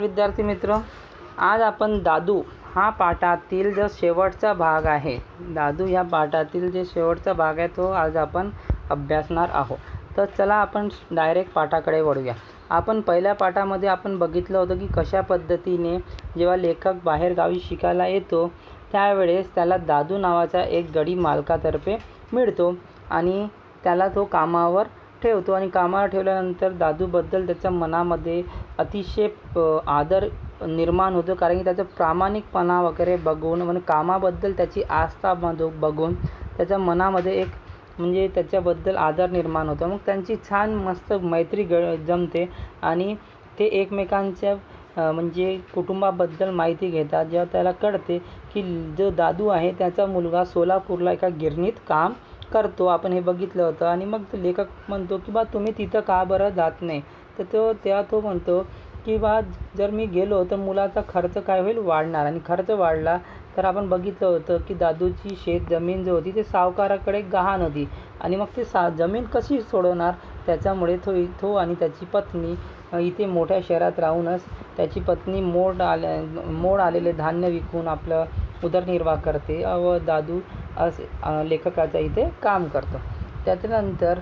विद्यार्थी मित्र आज आपण दादू हा पाठातील जो शेवटचा भाग आहे दादू ह्या पाठातील जे शेवटचा भाग आहे तो आज आपण अभ्यासणार आहोत. तर चला आपण डायरेक्ट पाठाकडे वळूया. आपण पहिल्या पाठामध्ये आपण बघितलं होतं की कशा पद्धतीने जेव्हा लेखक बाहेरगावी शिकायला येतो त्यावेळेस त्याला दादू नावाचा एक गडी मालकातर्फे मिळतो आणि त्याला तो कामावर ठेवतो आणि कामाला ठेवल्यानंतर दादूबद्दल त्याच्या मनामध्ये अतिशय आदर निर्माण होतो. कारण की त्याचा प्रामाणिकपणा वगैरे बघून म्हणजे कामाबद्दल त्याची आस्था बघ- बघून त्याच्या मनामध्ये एक म्हणजे त्याच्याबद्दल आदर निर्माण होतो. मग त्यांची छान मस्त मैत्री ग जमते आणि ते एकमेकांच्या म्हणजे कुटुंबाबद्दल माहिती घेतात. जेव्हा त्याला कळते की जो दादू आहे त्याचा मुलगा सोलापूरला एका गिरणीत काम करतो आपण हे बघितलं होतं. आणि मग तो लेखक म्हणतो की बा तुम्ही तिथं का बरं जात नाही? तर तो त्या तो म्हणतो की बा जर मी गेलो तर मुलाचा खर्च काय होईल? वाढणार. आणि खर्च वाढला तर आपण बघितलं होतं की दादूची शेत जमीन जो होती ते सावकाराकडे गहाण होती. आणि मग ते सा जमीन कशी सोडवणार? त्याच्यामुळे तो तो आणि त्याची पत्नी इथे मोठ्या शहरात राहूनच त्याची पत्नी मोड आल्या मोड आलेले धान्य विकून आपलं उदरनिर्वाह करते. व दादू असे लेखकाचा इथे काम करतो. त्याच्यानंतर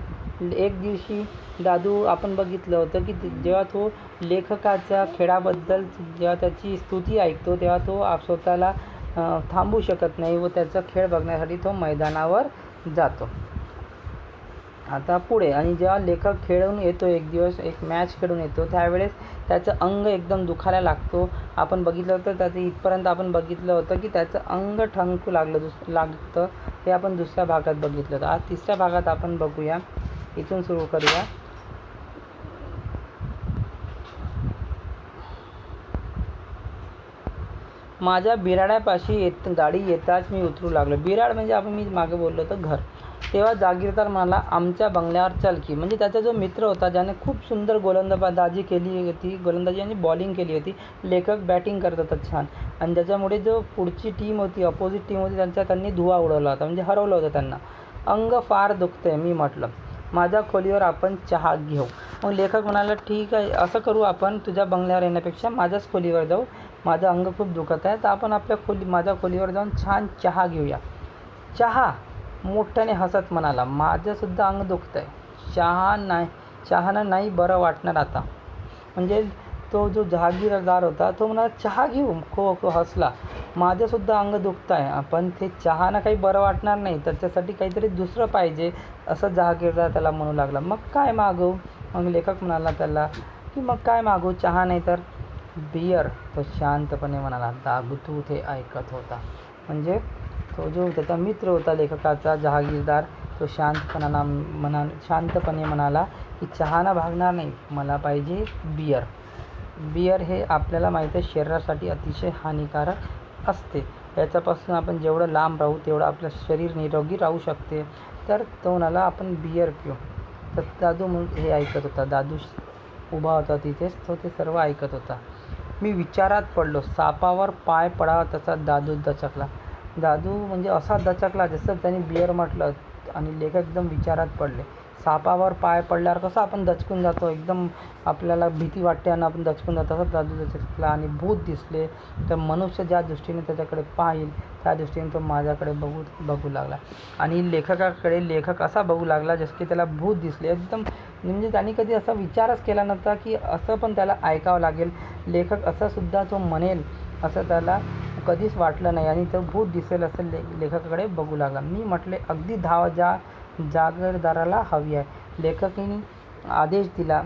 एक दिवशी दादू आपण बघितलं होतं की ते- जेव्हा तो लेखकाच्या खेळाबद्दल जेव्हा त्याची स्तुती ऐकतो तेव्हा तो आप- स्वतःला थांबू शकत नाही व त्याचा खेळ बघण्यासाठी तो मैदानावर जातो. आता पुढे आणि जेव्हा लेखक खेळून येतो एक दिवस एक मॅच खेळून येतो त्यावेळेस त्याचं अंग एकदम दुखायला लागतो. आपण बघितलं होतं त्याचं इथपर्यंत आपण बघितलं होतं की त्याचं अंग ठणकू लागलं दुस लागतं. हे आपण दुसऱ्या भागात बघितलं होतं. आज तिसऱ्या भागात आपण बघूया. इथून सुरू करूया. माझ्या बिराड्यापाशी येत गाडी येताच मी उतरू लागलो. बिराड म्हणजे आपण मी मागे बोललो होतं घर. तेव्हा जागीरदार म्हणाला आमच्या बंगल्यावर चल की. म्हणजे त्याचा जो मित्र होता ज्याने खूप सुंदर गोलंदाबाजी केली होती गोलंदाजी आणि बॉलिंग केली होती लेखक बॅटिंग करत होता छान. आणि त्याच्यामुळे जो पुढची टीम होती अपोजिट टीम होती त्यांचा त्यांनी धुवा उडवला होता म्हणजे हरवलं होतं त्यांना. अंग फार दुखतंय मी म्हटलं. माझ्या खोलीवर आपण चहा घेऊ. मग लेखक म्हणाला ठीक आहे असं करू आपण तुझ्या बंगल्यावर येण्यापेक्षा माझ्याच खोलीवर जाऊ. माझं अंग खूप दुखत आहे तर आपण आपल्या खोली माझ्या खोलीवर जाऊन छान चहा घेऊया. चहा? मोठ्याने हसत म्हणाला माझंसुद्धा अंग दुखतं आहे चहा नाही चहानं नाही बरं वाटणार आता. म्हणजे तो जो जहागीरदार होता तो म्हणाला चहा घेऊ खो खो हसला. माझंसुद्धा अंग दुखतं आहे पण ते चहानं काही बरं वाटणार नाही त्याच्यासाठी काहीतरी दुसरं पाहिजे असं जहागीरदार त्याला म्हणू लागला. मग काय मागू? मग लेखक म्हणाला त्याला की मग काय मागू? चहा नाही तर? बियर तो शांतपणे म्हणाला दागू तू ते ऐकत होता. म्हणजे तो जो त्याचा मित्र होता लेखकाचा जहागीरदार तो शांतपणा म्हणा शांतपणे म्हणाला की चहानं भागणार नाही मला पाहिजे बियर बियर हे आपल्याला माहीत आहे शरीरासाठी अतिशय हानिकारक असते. याच्यापासून आपण जेवढं लांब राहू तेवढं आपलं शरीर निरोगी राहू शकते. तर तो म्हणाला आपण बियर पिऊ. तर दादू म्हणून हे ऐकत होता. दादू उभा होता तिथेच तो ते सर्व ऐकत होता. मी विचारात पडलो. सापावर पाय पडावा तसा दादू दचकला. दादू म्हणजे असा दचकला जसं त्यांनी बिअर म्हटलं आणि लेखक एकदम विचारात पडले. सापावर पाय पडल्यावर कसं आपण दचकून जातो? एकदम आपल्याला भीती वाटते आणि आपण दचकून जातो. तसंच दादू दचकला आणि भूत दिसले तर मनुष्य ज्या दृष्टीने त्याच्याकडे पाहिल त्या दृष्टीने तो माझ्याकडे बघू बघू लागला. आणि लेखकाकडे लेखक असा बघू लागला जसं की त्याला भूत दिसले. एकदम म्हणजे त्यांनी कधी असा विचारच केला नव्हता की असं पण त्याला ऐकावं लागेल. लेखक असंसुद्धा तो म्हणेल असं त्याला कधीच वाटलं नाही आणि तो भूत दिसेल असं ले लेखकाकडे बघू लागला. मी म्हटले अगदी धाव जा जागीरदाराला हवी आहे. लेखकाने आदेश दिला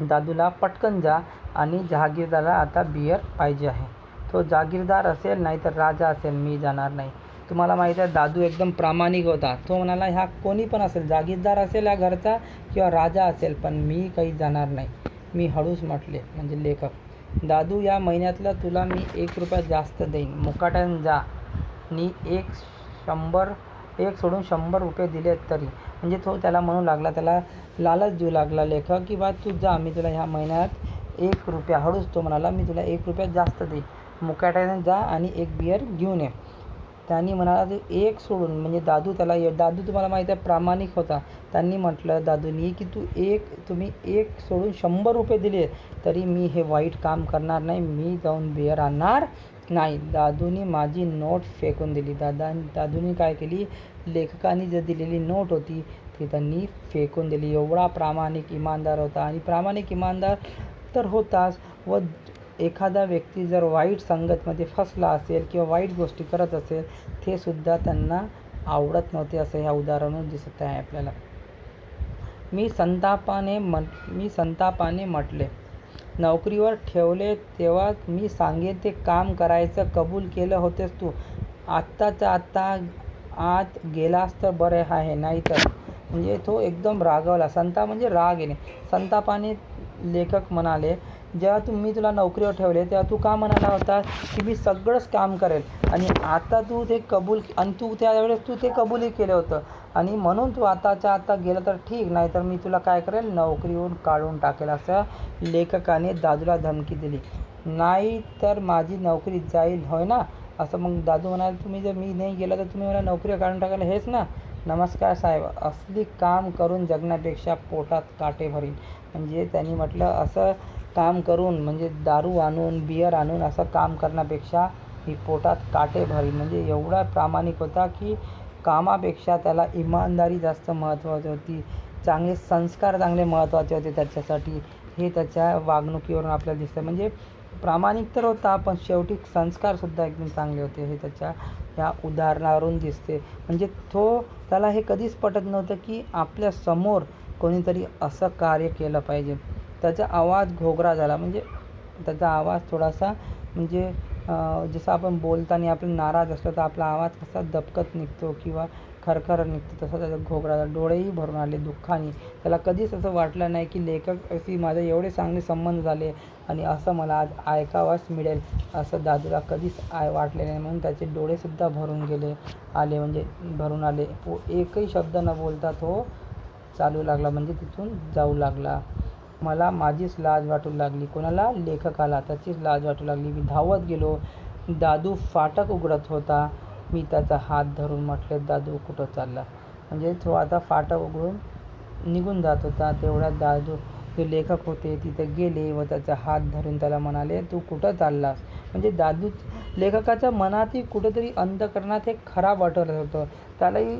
दादूला पटकन जा आणि जहागीरदाराला आता बियर पाहिजे आहे. तो जागीरदार असेल नाही तर राजा असेल मी जाणार नाही. तुम्हाला माहीत आहे दादू एकदम प्रामाणिक होता. तो म्हणाला ह्या कोणी पण असेल जागीरदार असेल या घरचा किंवा राजा असेल पण मी काही जाणार नाही. मी हळूच म्हटले म्हणजे लेखक दादू या महिन्यातलं तुला मी एक रुपया जास्त देईन. मुकाट्यानं जा. नी एक शंभर एक सोडून शंभर रुपये दिले तरी. म्हणजे तो त्याला म्हणू लागला त्याला लालच देऊ लागला लेखक की बा तू जा मी तुला ह्या महिन्यात एक रुपया हळूच तो म्हणाला मी तुला एक रुपया जास्त देईन. मुकाट्याने जा आणि एक बियर घेऊन ये. त्यांनी म्हणाला ते एक सोडून म्हणजे दादू त्याला दादू तुम्हाला माहीत आहे प्रामाणिक होता. त्यांनी म्हटलं दादूनी की तू एक तुम्ही एक सोडून शंभर रुपये दिले तरी मी हे वाईट काम करणार नाही मी जाऊन बिअर आणणार नाही. दादूनी माझी नोट फेकून दिली. दादा दादूनी काय केली? लेखकाने जे दिलेली नोट होती ती त्यांनी फेकून दिली. एवढा प्रामाणिक इमानदार होता. आणि प्रामाणिक इमानदार तर होताच व एखादा व्यक्ती जर वाईट संगतमध्ये फसला असेल किंवा वाईट गोष्टी करत असेल ते सुद्धा त्यांना आवडत नव्हते असं ह्या उदाहरणावरून दिसत आहे आपल्याला. मी संतापाने म्हण मी संतापाने म्हटले नोकरीवर ठेवले तेव्हा मी सांगेन ते काम करायचं कबूल केलं होतेस तू. आत्ताचा आत्ता आत गेलास तर बरे आहे नाही तर म्हणजे तो एकदम रागवला. संता म्हणजे राग येणे. संतापाने लेखक म्हणाले जेव्हा तुम्ही तुला नोकरीवर ठेवले तेव्हा तू का म्हणाला होता की मी सगळंच काम करेल? आणि आता तू ते कबूल आणि तू त्यावेळेस तू ते कबूलही केलं होतं. आणि म्हणून तू आताच्या आता गेलं तर ठीक नाही तर मी तुला काय करेल? नोकरीवरून काढून टाकेल असं लेखकाने दादूला धमकी दिली. नाही तर माझी नोकरी जाईल होय ना? असं मग दादू म्हणाले तुम्ही जर मी नाही गेलं तर तुम्ही मला नोकरी काढून टाकायला हेच ना? नमस्कार साहेब असली काम करून जगण्यापेक्षा पोटात काटे भरीन. म्हणजे त्यांनी म्हटलं असं काम करून म्हणजे दारू आणून बियर आणून असं काम करण्यापेक्षा मी पोटात काटे भरीन म्हणजे एवढा प्रामाणिक होता की कामापेक्षा त्याला इमानदारी जास्त महत्त्वाची होती. चांगले संस्कार चांगले महत्त्वाचे होते त्याच्यासाठी. हे त्याच्या वागणुकीवरून आपल्याला दिसतं म्हणजे प्रामाणिक तर होता पण शेवटी संस्कारसुद्धा एकदम चांगले होते हे त्याच्या ह्या उदाहरणावरून दिसते म्हणजे तो त्याला हे कधीच पटत नव्हतं की आपल्यासमोर कोणीतरी असं कार्य केलं पाहिजे. त्याचा आवाज घोगरा झाला. म्हणजे त्याचा आवाज थोडासा म्हणजे जसं आपण बोलताना आपण नाराज असलो तर आपला आवाज कसा दबकत निघतो किंवा खरखर निघतो तसा त्याचा घोगरा डोळेही भरून आले दुःखाने. त्याला कधीच असं वाटलं नाही की लेखक अशी माझे एवढे चांगले संबंध झाले आणि असं मला आज ऐकावाच मिळेल असं दादूला कधीच आय वाटले नाही. म्हणून त्याचे डोळेसुद्धा भरून गेले आले म्हणजे भरून आले. एकही शब्द न बोलता तो चालू लागला म्हणजे तिथून जाऊ लागला. मला माझीच लाज वाटू लागली. कोणाला? लेखकाला. त्याचीच लाज वाटू लागली. मी धावत गेलो. दादू फाटक उघडत होता. मी त्याचा हात धरून म्हटले दादू कुठं चालला? म्हणजे तो आता फाटक उघडून निघून जात होता. तेवढ्यात दादू जे लेखक होते तिथे गेले व त्याचा हात धरून त्याला म्हणाले तू कुठं चाललास? म्हणजे दादू लेखकाच्या मनातही कुठेतरी अंतकरणात हे खराब वाटत होतं. त्यालाही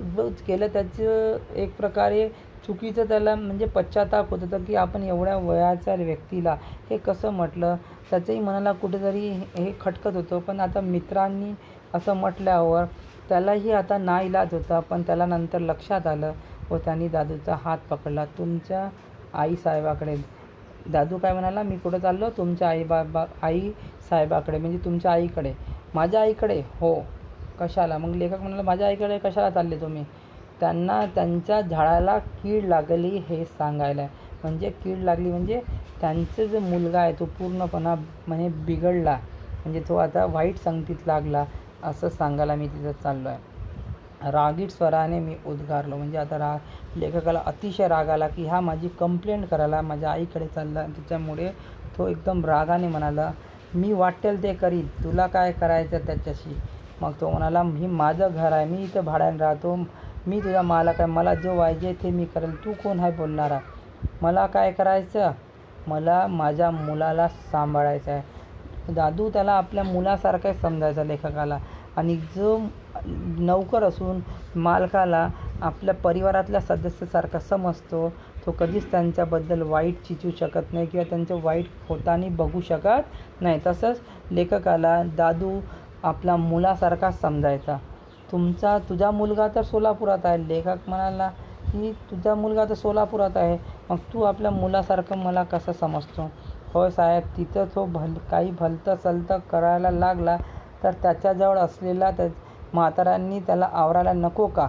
केलं. त्याचं एक प्रकारे चुकीचं त्याला म्हणजे पश्चाताप होत होता की आपण एवढ्या वयाच्या व्यक्तीला हे कसं म्हटलं? त्याचंही मनाला कुठेतरी हे खटकत होतं. पण आता मित्रांनी असं म्हटल्यावर त्यालाही आता नाईलाज होता पण त्याला नंतर लक्षात आलं व त्यांनी दादूचा हात पकडला. तुमच्या आईसाहेबाकडे दादू काय म्हणाला? मी कुठं चाललो? तुमच्या आई बाबा आई साहेबाकडे म्हणजे तुमच्या आईकडे. माझ्या आईकडे? हो. कशाला? मग लेखक म्हणाला माझ्या आईकडे कशाला चालले तुम्ही? त्यांना त्यांच्या झाडाला कीड लागली हे सांगायला. आहे म्हणजे कीड लागली म्हणजे त्यांचं जो मुलगा आहे तो पूर्णपणा म्हणजे बिघडला. म्हणजे तो आता वाईट संगतीत लागला असं सांगायला मी तिथं चाललो आहे. रागीट स्वराने मी उद्गारलो. म्हणजे आता राग लेखकाला अतिशय राग आला की हा माझी कंप्लेंट करायला माझ्या आईकडे चालला त्याच्यामुळे तो एकदम रागाने म्हणाला मी वाटेल ते करीन. तुला काय करायचं त्याच्याशी? मग तो म्हणाला मी माझं घर आहे. मी इथं भाड्याने राहतो. मी तुझा मालक आहे. मला जे पाहिजे ते मी करेल. तू कोण आहे बोलणारा? मला काय करायचं? मला माझ्या मुलाला सांभाळायचं आहे. दादू त्याला आपल्या मुलासारखं समजायचा लेखकाला. आणि जो नौकर असून मालकाला आपल्या परिवारातल्या सदस्यासारखा समजतो तो कधीच त्यांच्याबद्दल वाईट चिचू शकत नाही किंवा त्यांचं वाईट होतानी बघू शकत नाही. तसंच लेखकाला दादू आपला मुलासारखाच समजायचा. तुमचा तुझा मुलगा तर सोलापुरात आहे. लेखक म्हणाला की तुझा मुलगा तर सोलापुरात आहे. मग तू आपल्या मुलासारखं मला कसं समजतो? होय साहेब तिथं तो भल काही भलतं सलतं करायला लागला तर त्याच्याजवळ असलेला त्या म्हाताऱ्यांनी त्याला आवरायला नको का?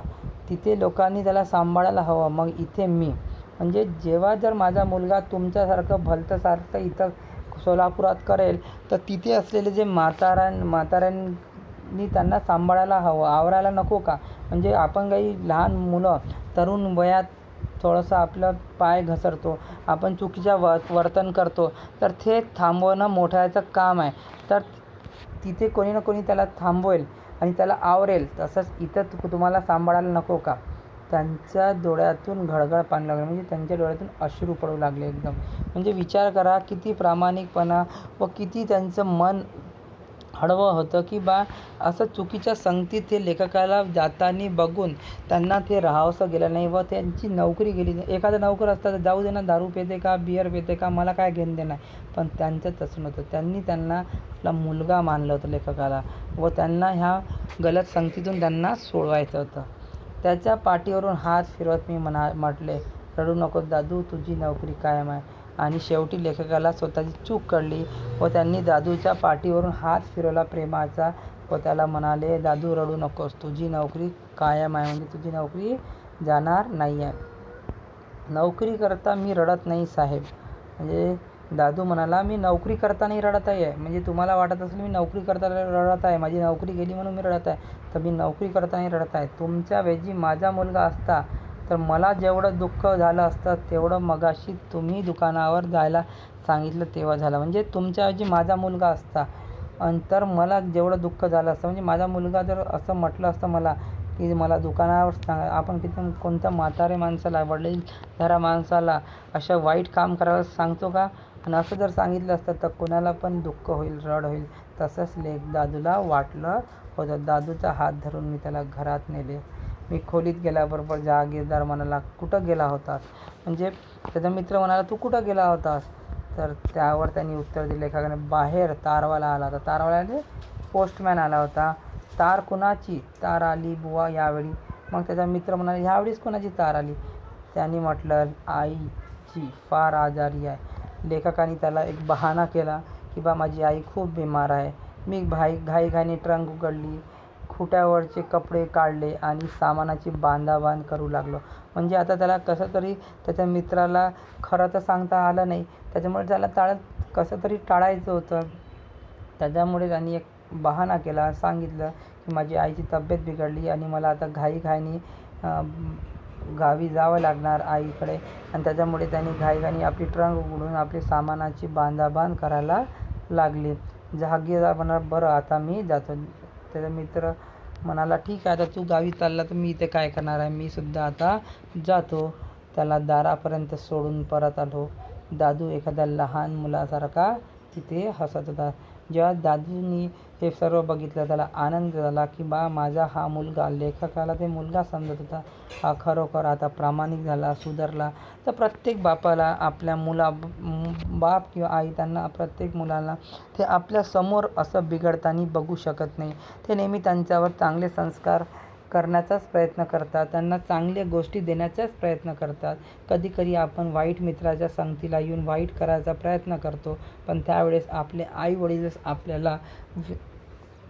तिथे लोकांनी त्याला सांभाळायला हवं. मग इथे मी. म्हणजे जेव्हा जर माझा मुलगा तुमच्यासारखं भलतंसारखं इथं सोलापुरात करेल तर तिथे असलेले जे म्हाताऱ्यां नी त्यांना सांभाळायला हवं आवरायला नको का? म्हणजे आपण काही लहान मुलं तरुण वयात थोडंसं आपलं पाय घसरतो आपण चुकीच्या व वर्तन करतो तर ते थांबवणं मोठ्याचं काम आहे. तर तिथे कोणी ना कोणी त्याला थांबवेल आणि त्याला आवरेल तसंच इथं तु तुम्हाला सांभाळायला नको का? त्यांच्या डोळ्यातून घडघड पाणी लागलं म्हणजे त्यांच्या डोळ्यातून अश्रू पडू लागले एकदम. म्हणजे विचार करा किती प्रामाणिकपणा व किती त्यांचं मन हळवं होतं की बा असं चुकीच्या संगतीत ते लेखकाला जाताना बघून त्यांना ते राहावंसं गेलं नाही व त्यांची नोकरी गेली नाही. एखादा नोकर असता तर जाऊ दे ना दारू पिते का बियर पिते का मला काय घेणं देणं आहे? पण त्यांचं तसं नव्हतं. त्यांनी त्यांना आपला मुलगा मानलं होतं लेखकाला व त्यांना ह्या गलत संगतीतून त्यांना सोडवायचं होतं. त्याच्या पाठीवरून हात फिरवत मी म्हणा म्हटले रडू नको दादू तुझी नोकरी कायम आहे. आणि शेवटी लेखकाला स्वतःची चूक कळली व त्यांनी दादूच्या पाठीवरून हात फिरवला प्रेमाचा व त्याला म्हणाले दादू रडू नकोस. तुझी नोकरी कायम आहे म्हणजे तुझी नोकरी जाणार नाही आहे. नोकरी करता मी रडत नाही साहेब. म्हणजे दादू म्हणाला मी नोकरी करतानाही रडत आहे. म्हणजे तुम्हाला वाटत असेल मी नोकरी करताना रडत आहे. माझी नोकरी गेली म्हणून मी रडत आहे. तर मी नोकरी करतानाही रडत आहे. तुमच्या वेजी माझा मुलगा असता तर मला जेवढं दुःख झालं असतं तेवढं मगाशी तुम्ही दुकानावर जायला सांगितलं तेव्हा झालं. म्हणजे तुमच्याऐवजी माझा मुलगा असता. आणि तर मला जेवढं दुःख झालं असतं म्हणजे माझा मुलगा जर असं म्हटलं असतं मला की मला दुकानावर सांगा आपण किती कोणत्या म्हातारे माणसाला वडील धारा माणसाला अशा वाईट काम करायला सांगतो का? आणि असं जर सांगितलं असतं तर कोणाला पण दुःख होईल रड होईल. तसंच लेख दादूला वाटलं होतं. दादूचा हात धरून मी त्याला घरात नेले. मी खोलीत गेल्याबरोबर जहागीरदार म्हणाला कुठं गेला होतास म्हणजे त्याचा मित्र म्हणाला तू कुठं गेला होतास? तर त्यावर त्यांनी उत्तर दिले लेखकाने बाहेर तारवाला आला होता. तारवाल्याने पोस्टमॅन आला होता. तार कुणाची? तार आली बुवा यावेळी. मग त्याचा मित्र म्हणाला ह्यावेळीच कुणाची तार आली? त्यांनी म्हटलं आईची फार आजारी आहे. लेखकाने त्याला एक बहाणा केला की बा माझी आई खूप बिमार आहे. मी भाई घाईघाईने ट्रंक उघडली. खुट्यावरचे कपडे काढले आणि सामानाची बांधाबांध करू लागलो. म्हणजे आता त्याला कसं तरी त्याच्या मित्राला खरं तर सांगता आलं नाही. त्याच्यामुळे त्याला टाळत कसं तरी टाळायचं होतं. त्याच्यामुळे त्यांनी एक बहाणा केला. सांगितलं की माझी आईची तब्येत बिघडली आणि मला आता घाईघाईने गावी जावं लागणार आईकडे. आणि त्याच्यामुळे त्यांनी घाईघाईने आपली ट्रंक उघडून आपली सामानाची बांधाबांध करायला लागली. जहागीरदार बरं आता मी जातो. त्याचा मित्र म्हणाला ठीक आहे आता तू गावी चालला तर मी इथे काय करणार आहे? मी सुद्धा आता जातो. त्याला दारापर्यंत सोडून परत आलो. दादू एखाद्या लहान मुलासारखा तिथे हसत होता. जेव्हा दादूनी हे सर्व बघितलं त्याला आनंद झाला की बा माझा हा मुलगा लेखकाला ते मुलगा समजत होता. हा खरोखर आता प्रामाणिक झाला सुधारला. तर प्रत्येक बापाला आपल्या मुला बाप किंवा आई त्यांना प्रत्येक मुलाला ते आपल्यासमोर असं बिघडताना बघू शकत नाही. ते नेहमी त्यांच्यावर चांगले संस्कार करण्याचाच प्रयत्न करतात. त्यांना चांगल्या गोष्टी देण्याचाच प्रयत्न करतात. कधीकधी आपण वाईट मित्राच्या संगतीला येऊन वाईट करायचा प्रयत्न करतो पण त्यावेळेस आपले आईवडीलच आपल्याला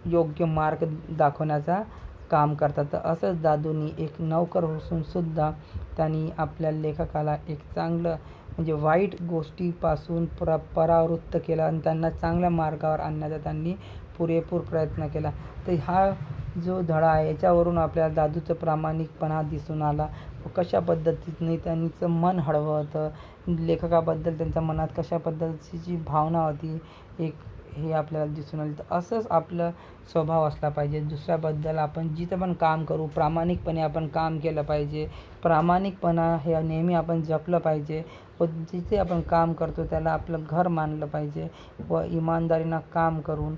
योग्य मार्ग दाखवण्याचा काम करतात. तर असंच दादूंनी एक नौकर असूनसुद्धा त्यांनी आपल्या लेखकाला एक चांगलं म्हणजे वाईट गोष्टीपासून प्र परावृत्त केलं आणि त्यांना चांगल्या मार्गावर आणण्याचा त्यांनी पुरेपूर प्रयत्न केला. तर हा जो धडा आहे याच्यावरून आपल्याला दादूचं प्रामाणिकपणा दिसून आला. व कशा पद्धतीने त्यांचं मन हळवं होतं लेखकाबद्दल त्यांच्या मनात कशा पद्धतीची भावना होती एक हे आपल्याला दिसून आलं. तर असंच आपलं स्वभाव असला पाहिजे. दुसऱ्याबद्दल आपण जिथं पण काम करू प्रामाणिकपणे आपण काम केलं पाहिजे. प्रामाणिकपणा हे नेहमी आपण जपलं पाहिजे. व जिथे आपण काम करतो त्याला आपलं घर मानलं पाहिजे. व इमानदारीनं काम करून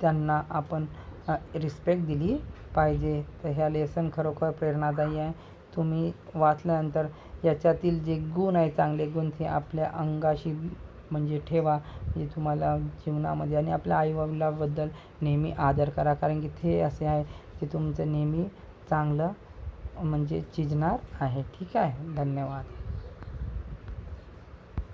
त्यांना आपण रिस्पेक्ट दिली पाहिजे. तर ह्या लेसन खरोखर प्रेरणादायी आहे. तुम्ही वाचल्यानंतर याच्यातील जे गुण आहे चांगले गुण ते आपल्या अंगाशी म्हणजे ठेवा. म्हणजे तुम्हाला जीवनामध्ये आणि आपल्या आईवडिलाबद्दल नेहमी आदर करा. कारण की ते असे आहे की तुमचं नेहमी चांगलं म्हणजे चिजणार आहे. ठीक आहे? धन्यवाद.